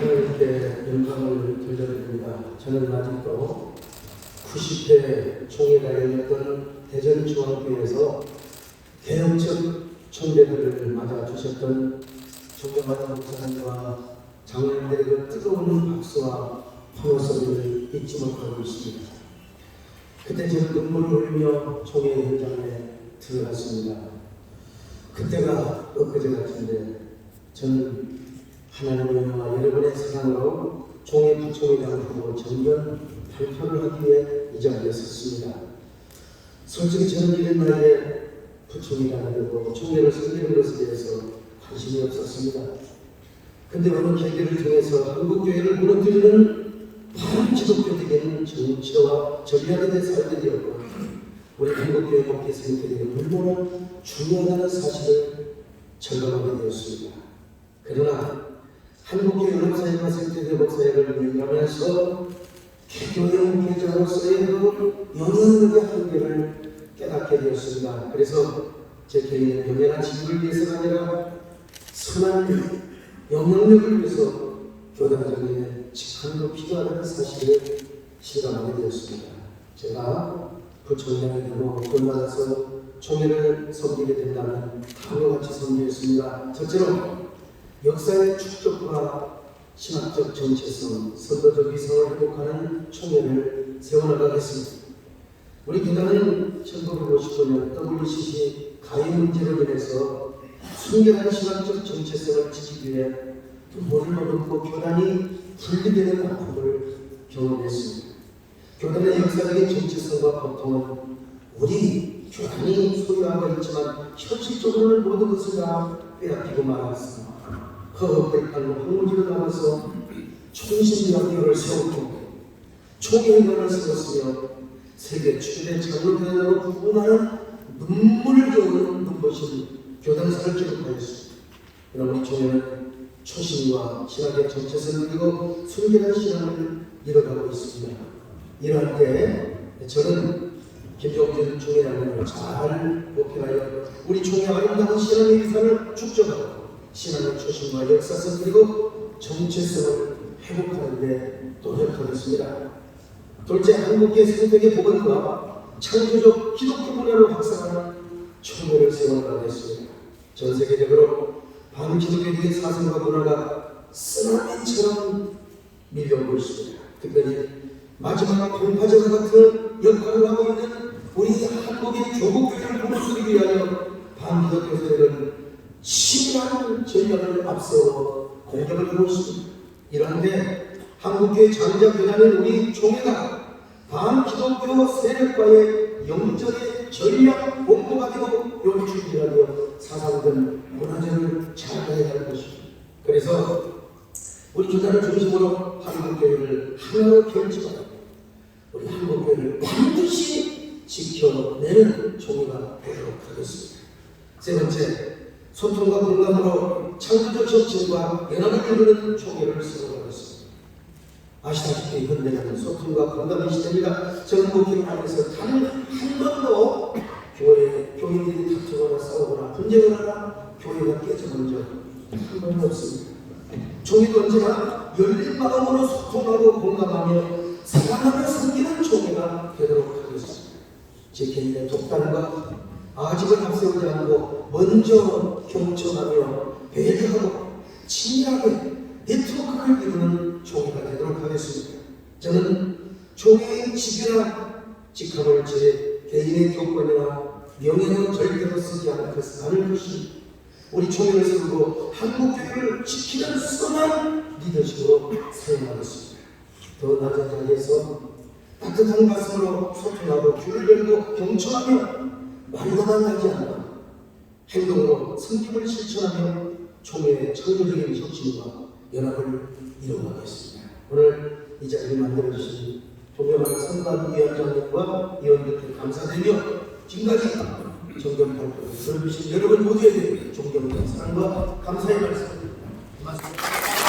하나님께 영광을 돌려드립니다. 저는 아직도 90대 총회가 열렸던 대전중앙교회에서 대형적 총대들을 맞아주셨던 존경하는 목사님과 장로님들의 뜨거운 박수와 환호 소리를 잊지 못하고 있습니다. 그때 저는 눈물을 흘리며 총회 현장에 들어갔습니다. 그때가 엊그제 같은데 저는 하나님의 영화 여러분의 사랑으로 총회 부총회장을 하고 정견 발표를 하기 위해 이 자리에 섰습니다. 솔직히 저는 이런 날에 부총회장을 하고 총회를 섬기는 것에 대해서 관심이 없었습니다. 근데 어느 계기를 통해서 한국교회를 무너뜨리는 바른 기독교적인 정치와 전략에 대해서 알게 되었고 우리 한국교회 목회 생태계가 얼마나 중요하다는 사실을 절감하게 되었습니다. 그러나 한국교회 연합사역과 생태계 목사역을 운영하면서 개교의 목회자로서의 그 영향력의 한계를 깨닫게 되었습니다. 그래서 제 개인의 명예한 직을 위해서가 아니라 선한 영향력을 위해서 교단장의 직함도 필요하다는 사실을 실감하게 되었습니다. 제가 부총장이 되고 골라서 총회를 섬기게 된다면 다음과 같이 섬기겠습니다. 첫째로 역사의 축적과 신학적 정체성, 선도적 이성을 회복하는 총회를 세워나가겠습니다. 우리 교단은 1959년 WCC 가해 문제로 인해서 순결한 신학적 정체성을 지키기 위해 돈을 얻고 교단이 분리되는 아픔을 경험했습니다. 교단의 역사적인 정체성과 고통은 우리 교단이 소유하고 있지만 현실적으로는 모든 것을 다 빼앗기고 말았습니다. 허허벌판로 황무지로 나와서 총신대학교를 세웠고 총회관을 세웠으며 세계 최대 장로교단으로 구분하는 눈물을 겨우는 눈부신 교단사를 기록하였습니다. 여러분 총회는 초심과 신학의 정체성을 그리고 순결한 신앙을 이뤄가고 있습니다. 이럴 때 저는 김종진 총회장을 잘 목표하여 우리 총회 아름다운 신앙의 위상을 축적하고 신앙의 초심과 역사성 그리고 정체성을 회복하는 데 노력하겠습니다. 둘째 한국의 생태계 복원과 창조적 기독교 문화를 확산하는 총회를 세워나가겠습니다. 전 세계적으로 반기독교적인 사상과 문화가 쓰나미처럼 밀려오고 있습니다. 특별히 마지막 동파제와 같은 역할을 하고 있는 우리 한국의 교국교회를 무너뜨리기 위하여 반기독교 세력은 치밀한 전략을 앞세워 공격을 하고 있습니다. 이런데 한국교회 장자교단인 우리 총회가 반기독교 세력과의 영적의 전략 본부가 되고 요출이라며 사상전 문화전을 잘 해야 할 것입니다. 그래서 우리 교단을 중심으로 한국교회를 하나로 결집하고 우리 한국교회를 반드시 지켜내는 종이가 되도록 하겠습니다. 세 번째, 소통과 공감으로 창조적 혁신과 연합을 이루는 총회를 세워가겠습니다. 아시다시피 현대는 소통과 공감의 시대입니다. 전국기를 하면서 단한 번도 교회 교인들이 다투거나 싸우거나 분쟁을 하나 교회가 깨져본 적한 번도 없습니다. 종이도 언제나 열린 마음으로 소통하고 공감하며 사랑하며 섬기는 종이가 되도록 하겠습니다. 제 개인의 독단과 아직은 앞세우지 않고 먼저 경청하며 배려하고 친밀하게 네트워크를 이루는 종이가 되도록 하겠습니다. 저는 종이의 직이나 직함을 제 개인의 교권이나 명예는 절대로 쓰지 않을 것- 않을 것입니다. 우리 총회를 세우고 한국교회를 지키는 선한 리더십으로 사용하겠습니다. 더 낮은 자리에서 따뜻한 가슴으로 소통하고 귀를 열고 경청하며 말로만 하지 않아 행동으로 성김을 실천하며 총회의 창조적인 혁신과 연합을 이뤄가겠습니다. 오늘 이 자리를 만들어주신 존경하는 선관위원장님과 위원님께 감사드리며 지금까지 정경 발표를 들어주신 여러분 모두에게 존경과 사랑과 감사의 말씀을 고맙습니다.